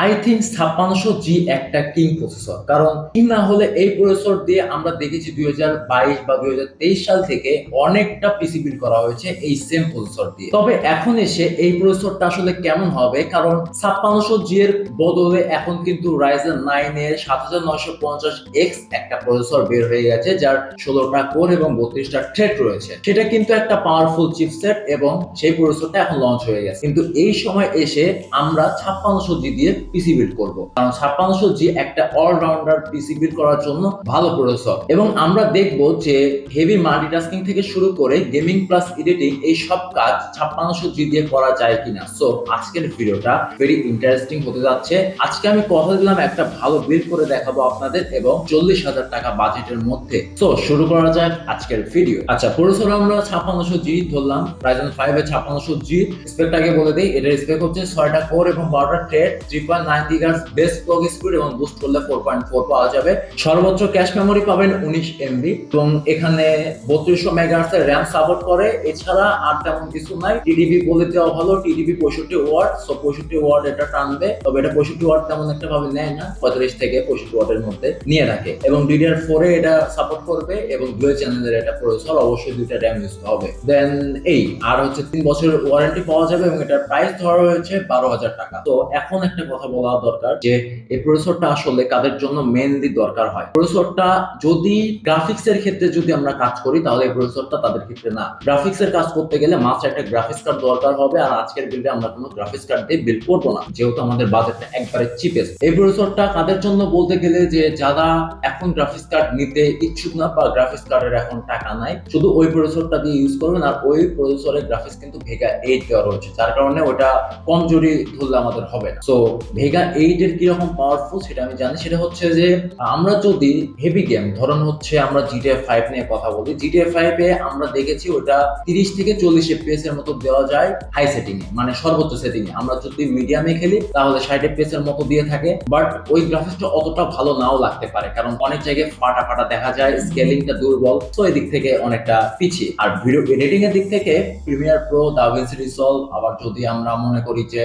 I think ছাপ্পান্নশো জি একটা king processor কারণ king না হলে এই প্রসেসর দিয়ে আমরা দেখেছি দুই হাজার বাইশ বা দুই হাজার তেইশ সাল থেকে অনেকটা পিসি বিল্ড করা হয়েছে এই সেম প্রসেসর দিয়ে। তবে এখন এসে এই প্রসেসরটা আসলে কেমন হবে? কারণ ছাপ্পান্নশো জি এর বদলে এখন কিন্তু রাইজেন নাইন এর সাত হাজার নয়শো পঞ্চাশ এক্স একটা প্রসেসর বের হয়ে গেছে, যার ষোলোটা কোর এবং বত্রিশটা থ্রেড রয়েছে। সেটা কিন্তু একটা পাওয়ারফুল চিপসেট এবং সেই প্রসেসরটা এখন লঞ্চ হয়ে গেছে। কিন্তু এই সময় এসে আমরা ছাপ্পান্নশো জি দিয়ে পিসি বিল্ড করব। কারণ ছাপ্পান্নশো জি একটা অলরাউন্ডার পিসি বিল্ড করার জন্য ভালো প্রসেসর। এবং আমরা দেখব যে হেভি মাল্টিটাস্কিং থেকে শুরু করে গেমিং প্লাস এডিটিং এই সব কাজ ছাপ্পান্নশো জি দিয়ে করা যায় কিনা। সো আজকের ভিডিওটা ভেরি ইন্টারেস্টিং হতে যাচ্ছে। আজকে আমি কথা দিলাম একটা ভালো বিল্ড করে দেখাবো আপনাদের এবং চল্লিশ হাজার টাকা বাজেটের মধ্যে। তো শুরু করা যাক আজকের ভিডিও আচ্ছা প্রসেসর আমরা ছাপ্পান্নশো জি ধরলাম। রাইজেন ফাইভ এর ছাপ্পান্নশো জি স্পেকটাকে বলে দিই, এটার স্পেক হচ্ছে ছয়টা কোর এবং বারোটা thread three point nine gigahertz base clock speed এবং বুস্ট করলে ফোর পয়েন্ট ফোর পাওয়া যাবে। সর্বোচ্চ ক্যাশ মেমোরি পাবেন উনিশ এমবি। এবং এখানে বত্রিশশো মেগাহার্স এর র্যাম সাপোর্ট করে। এছাড়া আর তেমন কিছু নাই। টিডিবি বলে দেওয়া ভালো। টিডিবি পঁয়ষট্টি ওয়াট। সো পঁয়ষট্টি ওয়াট এটা টানবে। তবে এটা পঁয়ষট্টি ওয়াট তেমন একটা ভাবে নেয় না। পঁয়তাল্লিশ থেকে পঁয়ষট্টি ওয়াটের মধ্যে নিয়ে রাখে। এবং ডিডিআর ফোরে এটা সাপোর্ট করবে এবং দুই চ্যানেলের এটা প্রসেসর অবশ্যই দুইটা র্যাম ইউজ হবে। দেন এই, আর হচ্ছে তিন বছরের ওয়ারেন্টি পাওয়া যাবে এবং এটার প্রাইস ধরা হয়েছে বারো হাজার টাকা। তো এখন একটা বলা দরকার যে এই প্রসেসরটা আসলে কাদের জন্য মেনলি দরকার হয়। প্রসেসরটা যদি গ্রাফিক্স এর ক্ষেত্রে যদি আমরা কাজ করি, তাহলে এই প্রসেসরটা তাদের ক্ষেত্রে না। গ্রাফিক্স এর কাজ করতে গেলে মাস্ট একটা গ্রাফিক্স কার্ড দরকার হবে, আর আজকের বিল্ডে আমরা কোনো গ্রাফিক্স কার্ড দিয়ে বিল্ড করব না, যেহেতু আমাদের বাজেটটা একবারে চিপেস্ট এই প্রসেসরটা কাদের জন্য বলতে গেলে যে যারা এখন গ্রাফিক্স কার্ড নিতে ইচ্ছুক না বা গ্রাফিক্স কার্ডের এখন টাকা নাই, শুধু ওই প্রসেসরটা দিয়ে ইউজ করবেন, আর ওই প্রসেসরের গ্রাফিক্স কিন্তু ভেগা এইট দেওয়া রয়েছে যার কারণে ওটা কমজোরি ধরলে আমাদের হবে না। সো ভেগা এইট এর কীরকম পাওয়ারফুল সেটা আমি জানি। সেটা হচ্ছে যে, আমরা যদি হেভি গেম ধরুন হচ্ছে আমরা জিটিএ ফাইভ নিয়ে কথা বলি জিটিএ ফাইভ এ আমরা দেখেছি ওটা তিরিশ থেকে চল্লিশ এফপিএস এর মতো দেওয়া যায় হাই সেটিং এ মানে সর্বোচ্চ সেটিং এ আমরা যদি মিডিয়ামে খেলি, তাহলে ষাট এফপিএস এর মতো দিয়ে থাকে। বাট ওই গ্রাফিক্সটা অতটা ভালো নাও লাগতে পারে, কারণ অনেক জায়গায় ফাটা ফাটা দেখা যায় স্কেলিংটা দুর্বল। তো এদিক থেকে অনেকটা পিছিয়ে। আর ভিডিও এডিটিং এর দিক থেকে প্রিমিয়ার প্রো দাভিন্সি রিসলভ আবার যদি আমরা মনে করি যে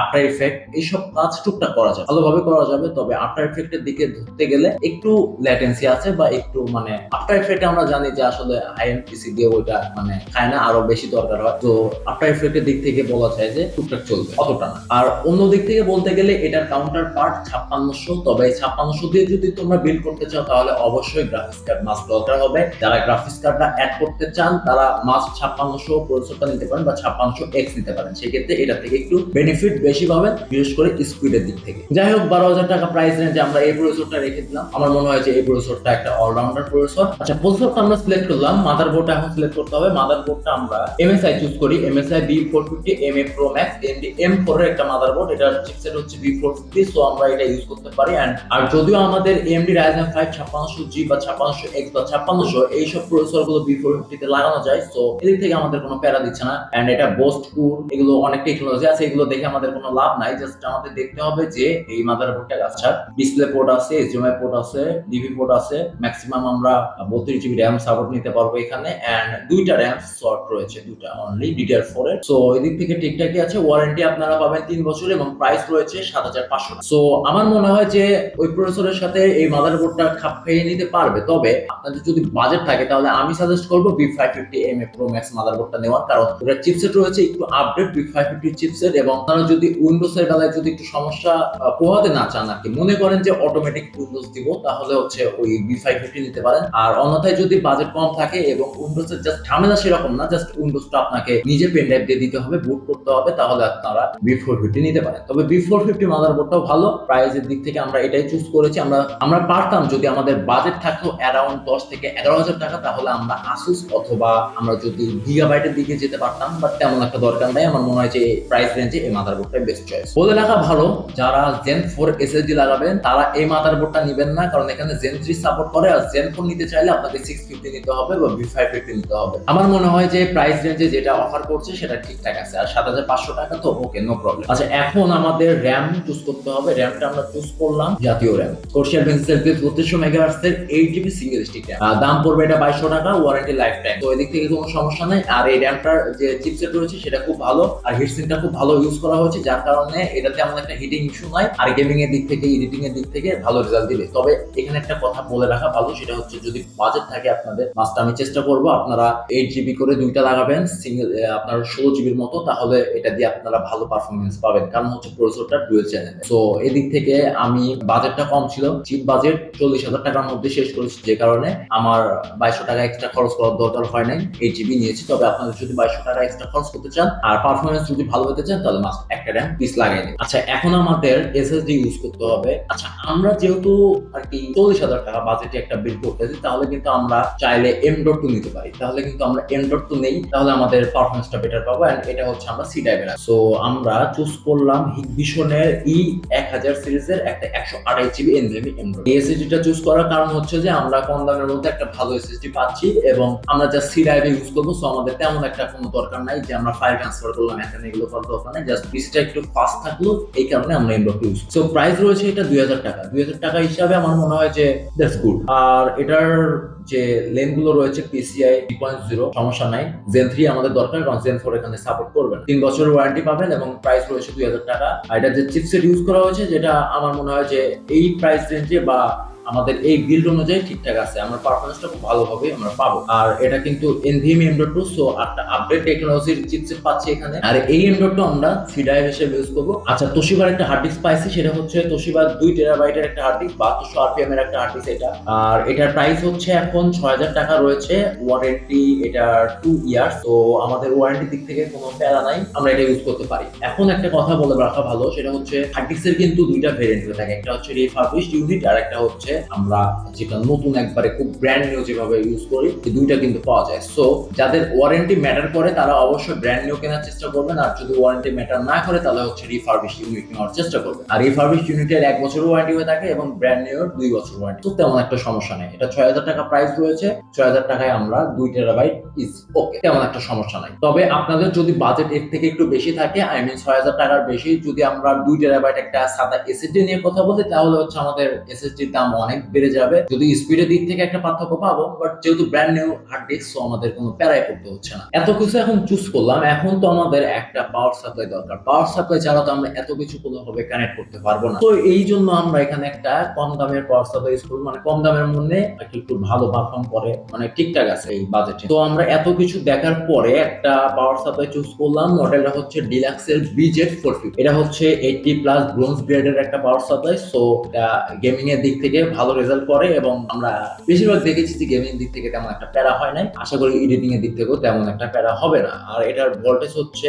আফটার ইফেক্ট এইসব কাজ টুকটাক করা যায় ভালোভাবে করা যাবে, তবে আফটার ইফেক্টের দিকে ধরতে গেলে একটু ল্যাটেন্সি আছে বা একটু মানে আফটার ইফেক্ট আমরা জানি যে আসলে হাই এন্ড পিসি দিয়ে ওইটা মানে খায় না, আরও বেশি দরকার হয়। তো আফটার ইফেক্টের দিক থেকে বলা যায় যে টুকটাক চলবে, অতটা না। আর অন্য দিক থেকে বলতে গেলে এটার কাউন্টার পার্ট ছাপ্পান্নশো, তবে ছাপ্পান্নশো দিয়ে যদি তোমরা বিল্ড করতে চাও, তাহলে অবশ্যই গ্রাফিক্স কার্ড মাস্ট দরকার হবে। যারা গ্রাফিক্স কার্ডটা অ্যাড করতে চান, তারা মাস্ট ছাপ্পান্নশো প্রসেসরটা নিতে পারেন বা ছাপ্পান্নশো এক্স নিতে পারেন। সেক্ষেত্রে এটা থেকে একটু বেনিফিট বেশি পাবেন, বিশেষ করে স্পিডের দিক থেকে। যাই হোক, বারো হাজার টাকা প্রাইস রেঞ্জে আমরা এই প্রসেসরটা রেখে দিলাম। আমার মনে হয় যে এই প্রসেসরটা একটা অলরাউন্ডার প্রসেসর আচ্ছা প্রসেসরটা আমরা সিলেক্ট করলাম। মাদারবোর্ডটা এখন সিলেক্ট করতে হবে। মাদারবোর্ডটা আমরা এমএসআই চুজ করি। MSI B four fifty M A pro max AMD M four এর একটা মাদারবোর্ড এটার চিপসেট হচ্ছে বি ফোর ফিফটি সো আমরা এটা ইউজ করতে পারি। অ্যান্ড আর যদিও আমাদের এমডি রাইজেন ফাইভ ছাপ্পান্নশো জি বা ছাপ্পান্নশো এক্স বা ছাপ্পান্নশো, এইসব প্রসেসরগুলো বি ফোর ফিফটিতে লাগানো যায় সো এদিক থেকে আমাদের কোনো প্যারা দিচ্ছে না। অ্যান্ড এটা বোস্ট কুর এগুলো অনেক টেকনোলজি আছে। এগুলো দেখে আমাদের কোনো লাভ নাই। জাস্ট আমাদের দেখতে হবে যে এই মাদারবোর্ডটা আচ্ছা ডিসপ্লে পোর্ট আছে এইচডিএমআই পোর্ট আছে ডিভি পোর্ট আছে ম্যাক্সিমাম আমরা বত্রিশ জিবি র্যাম সাপোর্ট নিতে পারব এখানে। অ্যান্ড দুইটা র্যাম শর্ট রয়েছে, দুইটা অনলি ডিডিআর ফোর এর। সো এদিক থেকে ঠিকঠাকই আছে? ওয়ারেন্টি আপনারা পাবেন তিন বছর এবং প্রাইস রয়েছে সাত হাজার পাঁচশো সো আমার মনে হয় যে ওই প্রসেসরের সাথে এই মাদারবোর্ডটা খাপ খাইয়ে নিতে পারবে। তবে আপনাদের যদি বাজেট থাকে, তাহলে আমি সাজেস্ট করব B five fifty M A pro max মাদারবোর্ডটা নেওয়ার। কারণ ওটার চিপসেট রয়েছে, একটু update B five fifty chipset এবং আপনারা যদি উইন্ডোজ এর বেলায় যদি একটু সমস্যা পোহাতে না চান আর কি। মনে করেন যে অটোমেটিক উইন্ডোজ দিব, তাহলে হচ্ছে ওই বি ফাইভ ফিফটি নিতে পারেন। আর অন্যথায় যদি বাজেট কম থাকে এবং উইন্ডোজ এর জাস্ট ঝামেলা সেরকম না জাস্ট উইন্ডোজটা আপনাকে নিজে পেন ড্রাইভ দিয়ে দিতে হবে বুট করতে হবে, তাহলে আপনারা বি ফোর ফিফটি নিতে পারেন তবে বি ফোর ফিফটি মাদারবোর্ডটাও ভালো। প্রাইসের দিক থেকে আমরা এটাই চুজ করেছি। আমরা আমরা পারতাম যদি আমাদের বাজেট থাকতো অ্যারাউন্ড দশ থেকে এগারো হাজার টাকা, তাহলে আমরা আসুস অথবা আমরা যদি গিগাবাইটের দিকে যেতে পারতাম বাট তেমন একটা দরকার নাই। আমার মনে হয় যে প্রাইস রেঞ্জে এই মাদারবোর্ডটাই বেস্ট চয়েস বলে রাখা ভালো যারা জেন ফোর এসএসডি লাগাবেন, তারা এই মাদারবোর্ডটা নেবেন না, কারণ এখানে জেন থ্রি সাপোর্ট করে আর জেন ফোর নিতে চাইলে আপনাকে সিক্স ফিফটি নিতে হবে বা বি ফাইভ ফিফটি নিতে হবে। আমার মনে হয় যে প্রাইস রেঞ্জে যেটা অফার করছে সেটা ঠিকঠাক আছে, আর সাত হাজার পাঁচশো টাকা তো ওকে নো প্রবলেম আচ্ছা এখন আমাদের র্যাম চুজ করতে হবে। র্যামটা আমরা চুজ করলাম, জাতীয় র্যাম কোর্সিয়ার বেন্সেল বত্রিশশো মেগাহার্টস এর eight GB single stick RAM দাম পড়বে এটা বাইশশো টাকা ওয়ারেন্টি লাইফ টাইম তো এদিক থেকে কোনো সমস্যা নেই। আর এই র্যামটার যে চিপসেট রয়েছে, সেটা খুব ভালো। আর হিটসিনটা খুব ভালো ইউজ করা হয়েছে, যার কারণে এটাতে এমন একটা হিটিং ইস্যু নাই আর গেমিং এর দিক থেকে এডিটিং এর দিক থেকে ভালো রেজাল্ট দিবে তবে এখানে একটা কথা বলে রাখা ভালো, সেটা হচ্ছে যদি বাজেট থাকে আপনাদের মাস্টার আমি চেষ্টা করব আপনারা এইট জিবি করে দুইটা লাগাবেন সিঙ্গেল আপনার ষোলো জিবির মতো, তাহলে এটা দিয়ে আপনারা ভালো পারফরমেন্স পাবেন। কারণ হচ্ছে প্রসেসরটা ডুয়েল চ্যানেল তো এদিক থেকে আমি বাজেটটা কম ছিল চিপ বাজেট চল্লিশ হাজার টাকার মধ্যে শেষ করেছি, যে কারণে আমার বাইশশো টাকা এক্সট্রা খরচ করার দরকার হয় নাই। এইট জিবি নিয়েছি, তবে আপনারা যদি বাইশশো টাকা এক্সট্রা খরচ করতে চান, আর পারফরমেন্স যদি ভালো হতে চান, তাহলে মাস্ট একটা র্যাম পিস লাগাই নিন আচ্ছা এখন আমাদের এসএসডি ইউজ করতে হবে। আচ্ছা আমরা যেহেতু আর কি চল্লিশ হাজার টাকা বাজেটে একটা বিল করতেছি, তাহলে কিন্তু আমরা চাইলে এম ডট টু নিতে পারি। তাহলে কিন্তু আমরা এম ডট টু নেই, তাহলে আমাদের পারফরমেন্সটা বেটার পাবো এন্ড এটা হচ্ছে আমরা সি টাইপের সো আমরা চুজ করলাম হিগভিশনের ই এক হাজার সিরিজের একটা একশো আড়াই জিবি এনভিএমি এম ডট এসএসডিটা চুজ করার কারণ হচ্ছে যে, আমরা কম দামের মধ্যে একটা ভালো এসএসডি পাচ্ছি এবং আমরা যা সি ড্রাইভে ইউজ করব সো আমাদের তেমন একটা কোনো দরকার নাই যে, আমরা ফাইল ট্রান্সফার করলাম, এখানে এগুলো করার দরকার নাই জাস্ট পিসিটা একটু ফাস্ট থাকল, এই কারণে আমরা ইনবক্স ইউজ সো প্রাইস রয়েছে এটা দুই হাজার টাকা। দুই হাজার টাকা হিসাবে আমার মনে হয় যে দ্যাটস গুড আর এটার যে লেনগুলো রয়েছে পিসিআই থ্রি পয়েন্ট জিরো সমস্যা নাই। জেন থ্রি আমাদের দরকার, কারণ জেন ফোর এখানে সাপোর্ট করবেন তিন বছরের ওয়ারেন্টি পাবেন এবং প্রাইস রয়েছে দুই হাজার টাকা। আর এটা যে চিপসেট ইউজ করা হয়েছে, যেটা আমার মনে হয় যে এই প্রাইস রেঞ্জে বা আমাদের এই বিল্ড অনুযায়ী ঠিকঠাক আছে, আমার পারফরমেন্সটা খুব ভালো হবে, আমরা পাবো। আর এটা কিন্তু NVMe M dot two so একটা আপডেট টেকনোলজির চিপসেট পাচ্ছি এখানে। আর এই এম ডট টু আমরা সি ড্রাইভ হিসেবে ইউজ করব। আচ্ছা তোশিবার একটা হার্ড ডিস্ক পাইছি, সেটা হচ্ছে তোশিবার দুই টেরাবাইটের একটা হার্ড ডিস্ক বাহাত্তরশো আরপিএম এর একটা হার্ড ডিস্ক এটা। আর এটার প্রাইস হচ্ছে এখন ছয় হাজার টাকা রয়েছে ওয়ারেন্টি এটা টু ইয়ার্স তো আমাদের ওয়ারেন্টি দিক থেকে কোনো প্যারা নাই, আমরা এটা ইউজ করতে পারি। এখন একটা কথা বলে রাখা ভালো, সেটা হচ্ছে হার্ড ডিস্কের কিন্তু দুইটা ভেরিয়েন্ট হয়ে থাকে, একটা হচ্ছে রিফার্বিশড ইউনিট আর একটা হচ্ছে আমরা যেটা নতুন একবারে খুব ব্র্যান্ড নিউ যেভাবে ইউজ করি, এই দুইটা কিন্তু পাওয়া যায়। সো যাদের ওয়ারেন্টি ম্যাটার করে, তারা অবশ্যই ব্র্যান্ড নিউ কেনার চেষ্টা করবেন। আর যদি ওয়ারেন্টি ম্যাটার না করে, তাহলে হচ্ছে রিফার্বিশ ইউনিট নেওয়ার চেষ্টা করবেন। আর রিফার্বিশ ইউনিটের এক বছর ওয়ারেন্টি হয়ে থাকে এবং ব্র্যান্ড নিউ দুই বছর ওয়ারেন্টি তো তেমন একটা সমস্যা নেই। এটা ছয় হাজার টাকা প্রাইস রয়েছে। ছয় হাজার টাকায় আমরা দুই টেরাবাইট ইজ ওকে তেমন একটা সমস্যা নাই। তবে আপনাদের যদি বাজেট এর থেকে একটু বেশি থাকে আই মিন ছয় হাজার টাকার বেশি, যদি আমরা দুই টেরাবাইট একটা সাদা এসএসডি নিয়ে কথা বলি, তাহলে হচ্ছে আমাদের এসএসডির দাম অনেক বেড়ে যাবে। যদি স্পিডের দিক থেকে একটা পার্থক্য পাবো বাট যেহেতু brand new hard disk so আমাদের কোনো প্যারাই করতে হচ্ছে না। এত কিছু এখন চুজ করলাম, এখন তো আমাদের একটা পাওয়ার সাপ্লাই দরকার। পাওয়ার সাপ্লাই ছাড়া তো আমরা এত কিছু কোনোভাবে কানেক্ট করতে পারব না। তো এই জন্য আমরা এখানে একটা কম দামের পাওয়ার সাপ্লাই ইউজ করব মানে কম দামের মধ্যে একটু ভালো পারফর্ম করে মানে ঠিকঠাক আছে এই বাজেটে তো আমরা এত কিছু দেখার পরে একটা পাওয়ার সাপ্লাই চুজ করলাম মডেলটা হচ্ছে ডিলাক্সের বিজেট ফোর এটা হচ্ছে এইটটি প্লাস ব্রোঞ্জ গ্রেডের একটা পাওয়ার সাপ্লাই সো এটা গেমিং এর দিক থেকে ভালো রেজাল্ট করে এবং আমরা বেশিরভাগ দেখেছি যে গেমিং দিক থেকে তেমন একটা প্যারা হয় নাই। আশা করি এডিটিং এর দিক থেকেও তেমন একটা প্যারা হবে না। আর এটার ভোল্টেজ হচ্ছে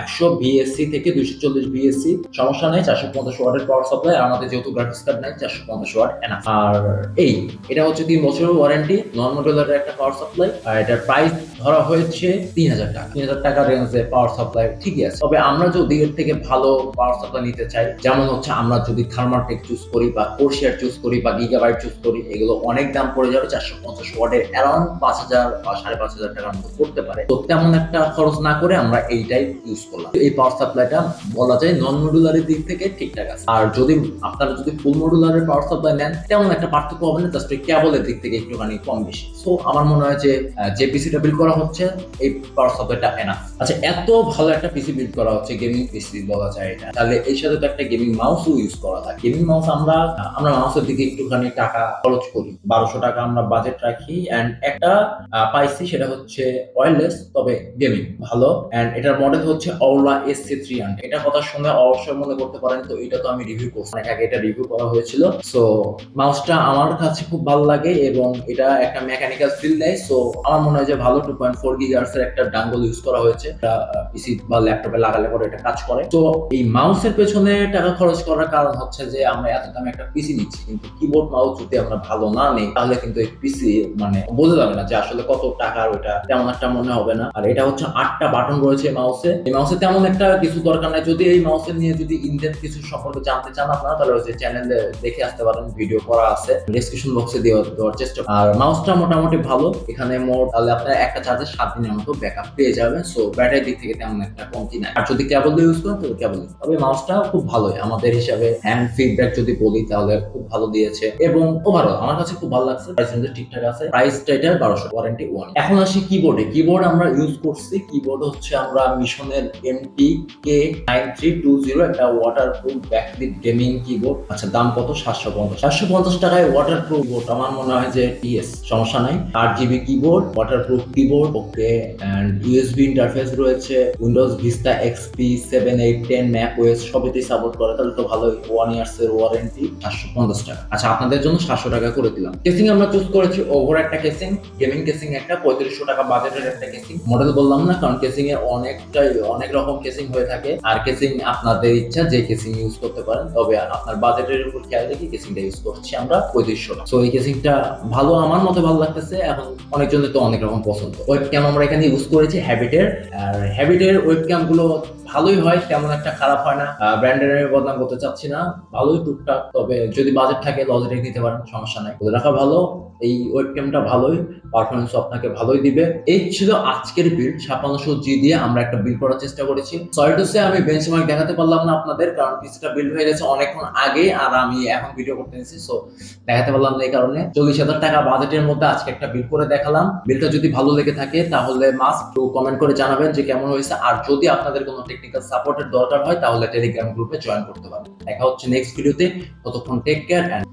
একশো ভিএসসি থেকে দুইশো চল্লিশ ভিএসসি সমস্যা নেই, চারশো পঞ্চাশ ওয়াটের পাওয়ার সাপ্লাই আর আমাদের যেহেতু গ্রাফিক্স কার্ড নাই, চারশো পঞ্চাশ ওয়াট আর এই, এটা হচ্ছে তিন বছরের ওয়ারেন্টি নন মডেলের একটা পাওয়ার সাপ্লাই আর এটার প্রাইস ধরা হয়েছে তিন হাজার টাকা। তিন হাজার টাকা রেঞ্জে পাওয়ার সাপ্লাই ঠিকই আছে। তবে আমরা যদি এর থেকে ভালো পাওয়ার সাপ্লাই নিতে চাই, যেমন হচ্ছে আমরা যদি থার্মাটেক চুজ করি বা কোর্সিয়ার চুজ করি বা গিগাবাইট চুজ করি, এগুলো অনেক দাম পড়ে যাবে, চারশো পঞ্চাশ ওয়াটের অ্যারাউন্ড পাঁচ হাজার বা সাড়ে পাঁচ হাজার টাকার মতো পড়তে পারে। তো তেমন একটা খরচ না করে আমরা এইটাই ইউজ করলাম। এই পাওয়ার সাপ্লাইটা বলা যায় নন মডুলারের দিক থেকে ঠিকঠাক আছে। আর যদি আপনারা যদি ফুল মডুলারের পাওয়ার সাপ্লাই নেন, তেমন একটা পার্থক্য হবে না জাস্ট কেবলের দিক থেকে একটুখানি কম বেশি। সো আমার মনে হয় যে যে পিসিটা বিল্ড করা হচ্ছে, এই পাওয়ার সাপ্লাইটা এনাফ আচ্ছা এত ভালো একটা পিসি বিল্ড করা হচ্ছে গেমিং পিসি বলা যায় এটা। তাহলে এই সাথে তো একটা গেমিং মাউসও ইউজ করা যায়। গেমিং মাউস আমরা আমরা মাউসের দিকে একটুখানি টাকা খরচ করি। বারোশো টাকা আমরা বাজেট রাখি অ্যান্ড একটা পাইছি সেটা হচ্ছে ওয়্যারলেস তবে গেমিং ভালো। অ্যান্ড এটার মডেল হচ্ছে অওলা এস সি থ্রি হান্ড্রেড এটা কথা শুনে অবশ্যই মনে করতে পারেন, তো এটা তো আমি রিভিউ করছি। অনেক আগে এটা রিভিউ করা হয়েছিল। সো মাউসটা আমার কাছে খুব ভালো লাগে এবং এটা একটা মেকানিক্যাল ফিল দেয় সো আমার মনে হয় যে ভালো টু পয়েন্ট ফোর গিগার্স এর একটা ডাঙ্গল ইউজ করা হয়েছে। পিসি বা ল্যাপটপে লাগালে পরে এটা কাজ করে। তো এই মাউসের পেছনে টাকা খরচ করার কারণ হচ্ছে যে আমরা এত দামে একটা পিসি নিচ্ছি। কিন্তু কিবোর্ড মাউস যদি আমরা ভালো না নেই, তাহলে কিন্তু এই পিসি মানে বোঝা যাবে না যে আসলে কত টাকার ওটা তেমন একটা মনে হবে না। আর এটা হচ্ছে আটটা বাটন রয়েছে মাউসে এই মাউসে তেমন একটা কিছু দরকার নাই। যদি এই মাউসে নিয়ে যদি ইনডেপ কিছু সম্পর্কে জানতে চান আপনারা, তাহলে হচ্ছে চ্যানেলে দেখে আসতে পারেন ভিডিও করা আছে। ডেসক্রিপশন বক্সে দেওয়ার দেওয়ার চেষ্টা আর মাউসটা মোটামুটি ভালো। এখানে মোট তাহলে আপনার একটা চার্জে সাত দিনের মতো ব্যাকআপ পেয়ে যাবেন সো ব্যাটারি দিক থেকে তেমন একটা কমতি নাই। আর যদি কেবল দিয়ে ইউজ করেন তবে কেবল তবে মাউসটা খুব ভালোই। আমাদের হিসাবে হ্যান্ড ফিডব্যাক যদি বলি, তাহলে খুব ভালো দিয়েছে। এবং ওভারঅল আমার কাছে খুব ভালো লাগছে প্রাইস রেঞ্জ ঠিকঠাক আছে প্রাইসটা এটা বারোশো ওয়ারেন্টি ওয়ান এখন আসি কিবোর্ডে কিবোর্ড আমরা ইউজ করছি কিবোর্ড হচ্ছে আমরা মিশনের MT K nine three two zero একটা waterproof backlit gaming keyboard আচ্ছা দাম কত? সাতশো পঞ্চাশ। সাতশো পঞ্চাশ টাকায় ওয়াটার প্রুফ বোর্ড আমার মনে হয় যে টিএস সমস্যা নাই। আট GB keyboard waterproof keyboard okay and USB interface রয়েছে Windows Vista XP seven eight ten Mac OS সবেতেই সাপোর্ট করে, তাহলে তো ভালোই। ওয়ান ইয়ার্স এর ওয়ারেন্টি সাতশো পঞ্চাশ টাকা। আচ্ছা আপনাদের জন্য সাতশো টাকা করে দিলাম। কেসিং আমরা চুজ করেছি ওভার একটা কেসিং গেমিং কেসিং একটা, পঁয়ত্রিশশো টাকা বাজেটের একটা কেসিং মডেল বললাম না, কারণ কেসিং এর অনেকটাই, অনেক রকম কেসিং হয়ে থাকে। আর কেসিং আপনাদের ইচ্ছা, যে কেসিং ইউজ করতে পারেন। তবে আপনার বাজেটের উপর খেয়াল রেখে কেসিংটা ইউজ করছি আমরা পঁয়ত্রিশশো টাকা। সো এই কেসিংটা ভালো, আমার মতে ভালো লাগতেছে। এখন অনেকজনের তো অনেক রকম পছন্দ। ওয়েব ক্যাম আমরা এখানে ইউজ করেছি হ্যাবিটের আর হ্যাবিটের ওয়েব ক্যামগুলো ভালোই হয়, তেমন একটা খারাপ হয় না। ব্র্যান্ডের বদনাম করতে চাচ্ছি না। ভালোই টুকটাক, তবে যদি বাজেট থাকে লজিটেক নিতে পারেন, সমস্যা নাই। বলে রাখা ভালো, এই ওয়েব ক্যামটা ভালোই পারফরমেন্স আপনাকে ভালোই দিবে। এই ছিল আজকের বিল্ড ছাপ্পান্নশো জি দিয়ে আমরা একটা বিল্ড করার চেষ্টা করেছি। সরি টু সে আমি বেঞ্চমার্ক দেখাতে পারলাম না আপনাদের, কারণ পিসিটা বিল্ড হয়ে গেছে অনেকক্ষণ আগে, আর আমি এখন ভিডিও করতে নিচ্ছি সো দেখাতে পারলাম না এই কারণে। চল্লিশ হাজার টাকা বাজেটের মধ্যে আজকে একটা বিল করে দেখালাম। বিলটা যদি ভালো লেগে থাকে, তাহলে মাস্ট টু কমেন্ট করে জানাবেন যে কেমন হয়েছে। আর যদি আপনাদের কোনো টেকনিক্যাল সাপোর্টের দরকার হয়, তাহলে টেলিগ্রাম গ্রুপে জয়েন করতে পারেন। দেখা হচ্ছে নেক্সট ভিডিওতে ততক্ষণ টেক কেয়ার অ্যান্ড